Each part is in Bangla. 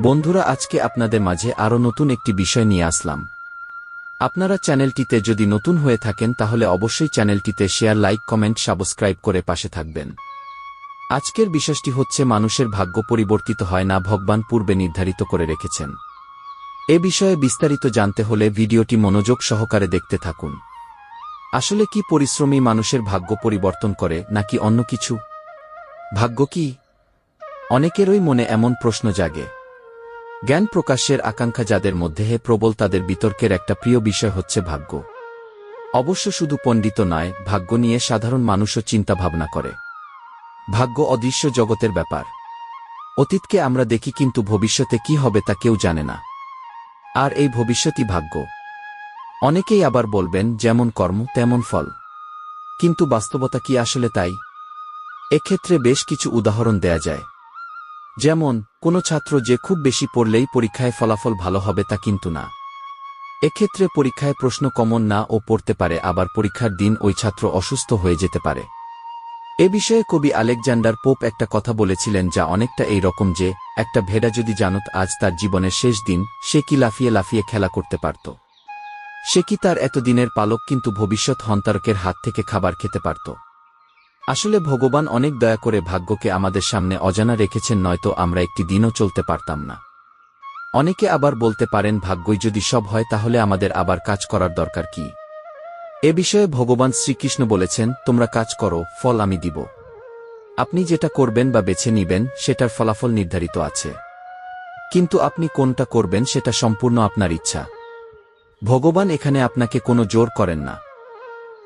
বন্ধুরা, আজকে আপনাদের মাঝে আরও নতুন একটি বিষয় নিয়ে আসলাম। আপনারা চ্যানেলটিতে যদি নতুন হয়ে থাকেন, তাহলে অবশ্যই চ্যানেলটিতে শেয়ার, লাইক, কমেন্ট, সাবস্ক্রাইব করে পাশে থাকবেন। আজকের বিষয়টি হচ্ছে, মানুষের ভাগ্য পরিবর্তিত হয় না, ভগবান পূর্বে নির্ধারিত করে রেখেছেন। এ বিষয়ে বিস্তারিত জানতে হলে ভিডিওটি মনোযোগ সহকারে দেখতে থাকুন। আসলে কি পরিশ্রমী মানুষের ভাগ্য পরিবর্তন করে, নাকি অন্য কিছু? ভাগ্য কি? অনেকেরই মনে এমন প্রশ্ন জাগে। জ্ঞান প্রকাশের আকাঙ্ক্ষা যাদের মধ্যে হে প্রবল তাদের বিতর্কের একটা প্রিয় বিষয় হচ্ছে ভাগ্য। অবশ্য শুধু পণ্ডিত নয়, ভাগ্য নিয়ে সাধারণ মানুষও চিন্তা ভাবনা করে। ভাগ্য অদৃশ্য জগতের ব্যাপার। অতীতকে আমরা দেখি কিন্তু ভবিষ্যতে কি হবে তা কেউ জানে না। আর এই ভবিষ্যতই ভাগ্য। অনেকেই আবার বলবেন, যেমন কর্ম, তেমন ফল। কিন্তু বাস্তবতা কি আসলে তাই? এক্ষেত্রে বেশ কিছু উদাহরণ দেয়া যায়। যেমন, কোনো ছাত্র যে খুব বেশি পড়লেই পরীক্ষায় ফলাফল ভালো হবে তা কিন্তু না। এক্ষেত্রে পরীক্ষায় প্রশ্ন কমন না ও পড়তে পারে, আবার পরীক্ষার দিন ওই ছাত্র অসুস্থ হয়ে যেতে পারে। এ বিষয়ে কবি আলেকজান্ডার পোপ একটা কথা বলেছিলেন যা অনেকটা এই রকম যে, একটা ভেড়া যদি জানত আজ তার জীবনের শেষ দিন, সে কি লাফিয়ে লাফিয়ে খেলা করতে পারত? সে কি তার এতদিনের পালক কিন্তু ভবিষ্যৎ হন্তারকের হাত থেকে খাবার খেতে পারত? আসলে ভগবান অনেক দয়া করে ভাগ্যকে আমাদের সামনে অজানা রেখেছেন, নয়তো আমরা একটি দিনও চলতে পারতাম না। অনেকে আবার বলতে পারেন, ভাগ্যই যদি সব হয়, তাহলে আমাদের আবার কাজ করার দরকার কি? এ বিষয়ে ভগবান শ্রীকৃষ্ণ বলেছেন, তোমরা কাজ করো, ফল আমি দিব। আপনি যেটা করবেন বা বেছে নিবেন, সেটার ফলাফল নির্ধারিত আছে। কিন্তু আপনি কোনটা করবেন, সেটা সম্পূর্ণ আপনার ইচ্ছা। ভগবান এখানে আপনাকে কোনো জোর করেন না।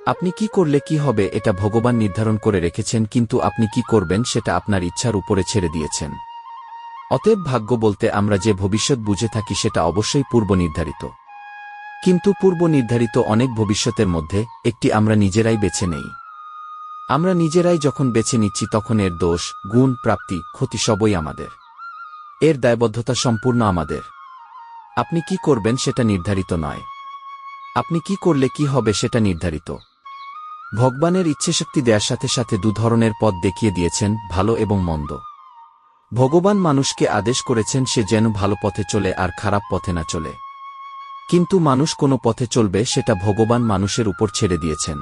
আপনি কি করলে কি হবে এটা ভগবান নির্ধারণ করে রেখেছেন, কিন্তু আপনি কি করবেন সেটা আপনার ইচ্ছার উপরে ছেড়ে দিয়েছেন। অতএব ভাগ্য বলতে আমরা যে ভবিষ্যৎ বুঝে থাকি সেটা অবশ্যই পূর্ব নির্ধারিত। কিন্তু পূর্ব নির্ধারিত অনেক ভবিষ্যতের মধ্যে, একটি আমরা নিজেরাই বেছে নেই। আমরা নিজেরাই যখন বেছে নিচ্ছি তখন এর দোষ, গুণ, প্রাপ্তি, ক্ষতি সবই আমাদের। এর দায়বদ্ধতা সম্পূর্ণ আমাদের। আপনি কি করবেন সেটা নির্ধারিত নয়। আপনি কি করলে কি হবে সেটা নির্ধারিত। ভগবানের ইচ্ছেশক্তি দেওয়ার সাথে সাথে দু ধরনের পথ দেখিয়ে দিয়েছেন, ভালো এবং মন্দ। ভগবান মানুষকে আদেশ করেছেন সে যেন ভালো পথে চলে আর খারাপ পথে না চলে। কিন্তু মানুষ কোনো পথে চলবে সেটা ভগবান মানুষের উপর ছেড়ে দিয়েছেন।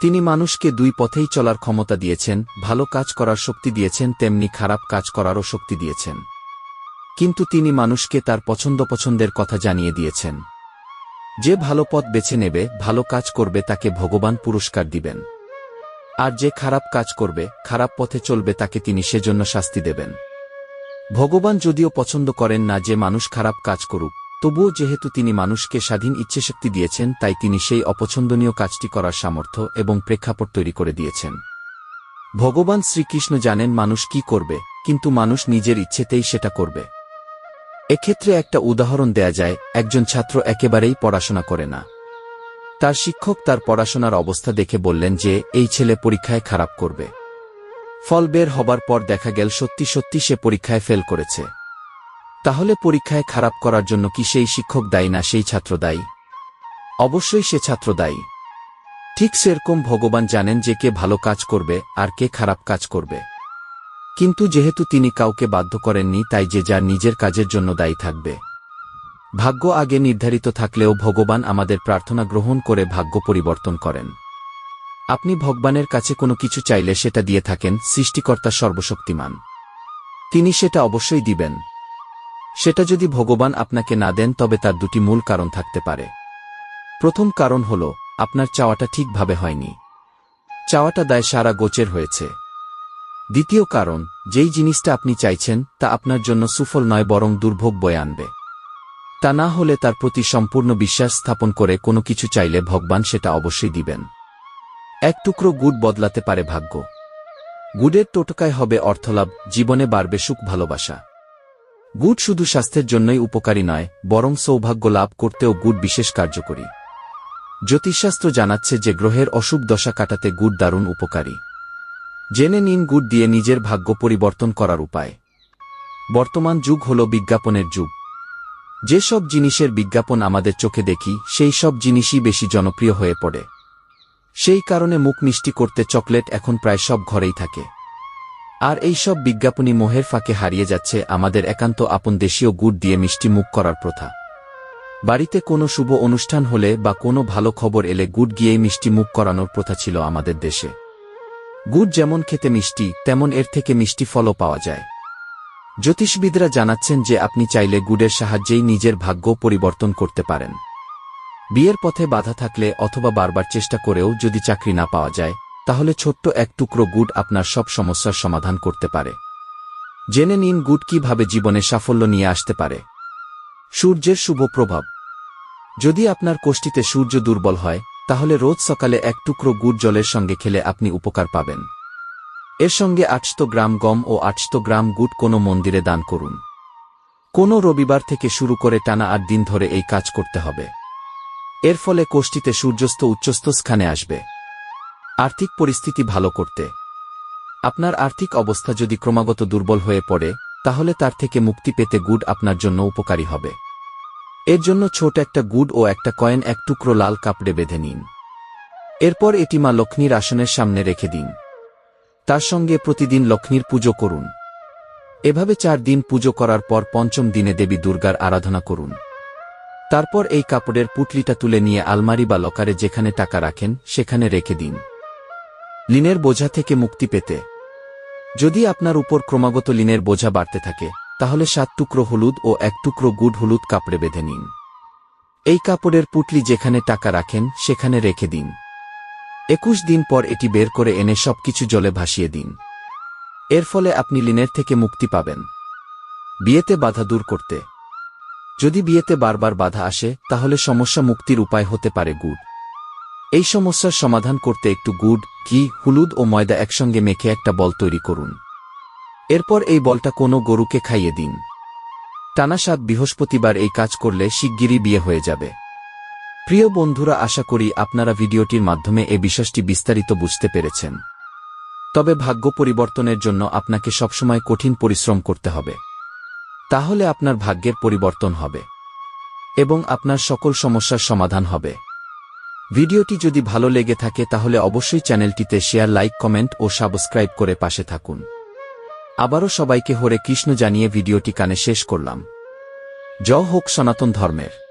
তিনি মানুষকে দুই পথেই চলার ক্ষমতা দিয়েছেন, ভালো কাজ করার শক্তি দিয়েছেন, তেমনি খারাপ কাজ করারও শক্তি দিয়েছেন। কিন্তু তিনি মানুষকে তার পছন্দ পছন্দের কথা জানিয়ে দিয়েছেন। যে ভালো পথ বেছে নেবে, ভালো কাজ করবে, তাকে ভগবান পুরস্কার দিবেন। আর যে খারাপ কাজ করবে, খারাপ পথে চলবে, তাকে তিনি সেজন্য শাস্তি দেবেন। ভগবান যদিও পছন্দ করেন না যে মানুষ খারাপ কাজ করুক, তবুও যেহেতু তিনি মানুষকে স্বাধীন ইচ্ছেশক্তি দিয়েছেন, তাই তিনি সেই অপছন্দনীয় কাজটি করার সামর্থ্য এবং প্রেক্ষাপট তৈরি করে দিয়েছেন। ভগবান শ্রীকৃষ্ণ জানেন মানুষ কি করবে, কিন্তু মানুষ নিজের ইচ্ছেতেই সেটা করবে। এক্ষেত্রে একটা উদাহরণ দেয়া যায়, একজন ছাত্র একেবারেই পড়াশোনা করে না। তার শিক্ষক তার পড়াশোনার অবস্থা দেখে বললেন যে, এই ছেলে পরীক্ষায় খারাপ করবে। ফল বের হবার পর দেখা গেল সত্যি সত্যি সে পরীক্ষায় ফেল করেছে। তাহলে পরীক্ষায় খারাপ করার জন্য কি সেই শিক্ষক দায়ী না সেই ছাত্র দায়ী? অবশ্যই সে ছাত্র দায়ী। ঠিক সেরকম ভগবান জানেন যে কে ভালো কাজ করবে আর কে খারাপ কাজ করবে। কিন্তু যেহেতু তিনি কাউকে বাধ্য করেননি, তাই যে যার নিজের কাজের জন্য দায়ী থাকবে। ভাগ্য আগে নির্ধারিত থাকলেও ভগবান আমাদের প্রার্থনা গ্রহণ করে ভাগ্য পরিবর্তন করেন। আপনি ভগবানের কাছে কোনো কিছু চাইলে সেটা দিয়ে থাকেন, সৃষ্টিকর্তা সর্বশক্তিমান। তিনি সেটা অবশ্যই দিবেন। সেটা যদি ভগবান আপনাকে না দেন, তবে তার দুটি মূল কারণ থাকতে পারে। প্রথম কারণ হল, আপনার চাওয়াটা ঠিকভাবে হয়নি। চাওয়াটা দায় সারা গোচের হয়েছে। দ্বিতীয় কারণ, যেই জিনিসটা আপনি চাইছেন, তা আপনার জন্য সুফল নয় বরং দুর্ভোগ বয়ে আনবে। তা না হলে তার প্রতি সম্পূর্ণ বিশ্বাস স্থাপন করে কোনো কিছু চাইলে ভগবান সেটা অবশ্যই দিবেন। এক টুকরো গুড় বদলাতে পারে ভাগ্য। গুড়ের টোটকায় হবে অর্থলাভ, জীবনে বাড়বে সুখ ভালোবাসা। গুড় শুধু স্বাস্থ্যের জন্যই উপকারী নয়, বরং সৌভাগ্য লাভ করতেও গুড় বিশেষ কার্যকরী। জ্যোতিষশাস্ত্র জানাচ্ছে যে গ্রহের অশুভ দশা কাটাতে গুড় দারুণ উপকারী। জেনে নিন গুড় দিয়ে নিজের ভাগ্য পরিবর্তন করার উপায়। বর্তমান যুগ হল বিজ্ঞাপনের যুগ। যেসব জিনিসের বিজ্ঞাপন আমাদের চোখে দেখি, সেই সব জিনিসই বেশি জনপ্রিয় হয়ে পড়ে। সেই কারণে মুখ মিষ্টি করতে চকলেট এখন প্রায় সব ঘরেই থাকে। আর এই সব বিজ্ঞাপনী মোহের ফাঁকে হারিয়ে যাচ্ছে আমাদের একান্ত আপন দেশীয় গুড় দিয়ে মিষ্টি মুখ করার প্রথা। বাড়িতে কোনো শুভ অনুষ্ঠান হলে বা কোনো ভালো খবর এলে গুড় গিয়েই মিষ্টি মুখ করানোর প্রথা ছিল আমাদের দেশে। গুড় যেমন খেতে মিষ্টি, তেমন এর থেকে মিষ্টি ফলও পাওয়া যায়। জ্যোতিষবিদরা জানাচ্ছেন যে আপনি চাইলে গুড়ের সাহায্যেই নিজের ভাগ্য পরিবর্তন করতে পারেন। বিয়ের পথে বাধা থাকলে অথবা বারবার চেষ্টা করেও যদি চাকরি না পাওয়া যায়, তাহলে ছোট্ট এক টুকরো গুড় আপনার সব সমস্যার সমাধান করতে পারে। জেনে নিন গুড় কীভাবে জীবনে সাফল্য নিয়ে আসতে পারে। সূর্যের শুভ প্রভাব। যদি আপনার কোষ্ঠীতে সূর্য দুর্বল হয় তাহলে রোজ সকালে এক টুকরো গুড় জলের সঙ্গে খেলে আপনি উপকার পাবেন। এর সঙ্গে আটশো গ্রাম গম ও আটশো গ্রাম গুড় কোনো মন্দিরে দান করুন। কোনো রবিবার থেকে শুরু করে টানা আট দিন ধরে এই কাজ করতে হবে। এর ফলে কোষ্ঠীতে সূর্যস্ত উচ্চস্ত স্থানে আসবে। আর্থিক পরিস্থিতি ভালো করতে। আপনার আর্থিক অবস্থা যদি ক্রমাগত দুর্বল হয়ে পড়ে, তাহলে তার থেকে মুক্তি পেতে গুড আপনার জন্য উপকারী হবে। এর জন্য ছোট একটা গুড ও একটা কয়েন এক টুকরো লাল কাপড়ে বেঁধে নিন। এরপর এটি মা লক্ষ্মীর আসনের সামনে রেখে দিন। তার সঙ্গে প্রতিদিন লক্ষ্মীর পুজো করুন। এভাবে চার দিন পুজো করার পর পঞ্চম দিনে দেবী দুর্গার আরাধনা করুন। তারপর এই কাপড়ের পুটলিটা তুলে নিয়ে আলমারি বা লকারে যেখানে টাকা রাখেন, সেখানে রেখে দিন। লিনের বোঝা থেকে মুক্তি পেতে। যদি আপনার উপর ক্রমাগত লিনের বোঝা বাড়তে থাকে তাহলে সাত টুকরো হলুদ ও এক টুকরো গুড হলুদ কাপড়ে বেঁধে নিন। এই কাপড়ের পুটলি যেখানে টাকা রাখেন, সেখানে রেখে দিন। একুশ দিন পর এটি বের করে এনে সবকিছু জলে ভাসিয়ে দিন। এর ফলে আপনি লিনের থেকে মুক্তি পাবেন। বিয়েতে বাধা দূর করতে। যদি বিয়েতে বারবার বাধা আসে, তাহলে সমস্যা মুক্তির উপায় হতে পারে গুড়। এই সমস্যার সমাধান করতে একটু গুড়, ঘি, হলুদ ও ময়দা একসঙ্গে মেখে একটা বল তৈরি করুন। এরপর এই বলটা কোনো গরুকে খাইয়ে দিন। টানা সাত বৃহস্পতিবার এই কাজ করলে শিগগিরই বিয়ে হয়ে যাবে। প্রিয় বন্ধুরা, আশা করি আপনারা ভিডিওটির মাধ্যমে এ বিশ্বাসটি বিস্তারিত বুঝতে পেরেছেন। তবে ভাগ্য পরিবর্তনের জন্য আপনাকে সবসময় কঠিন পরিশ্রম করতে হবে। তাহলে আপনার ভাগ্যের পরিবর্তন হবে এবং আপনার সকল সমস্যার সমাধান হবে। ভিডিওটি যদি ভালো লেগে থাকে তাহলে অবশ্যই চ্যানেলটিতে শেয়ার, লাইক, কমেন্ট ও সাবস্ক্রাইব করে পাশে থাকুন। আবারও সবাইকে হরে কৃষ্ণ জানিয়ে ভিডিওটি কানে শেষ করলাম। জ হোক সনাতন ধর্মের।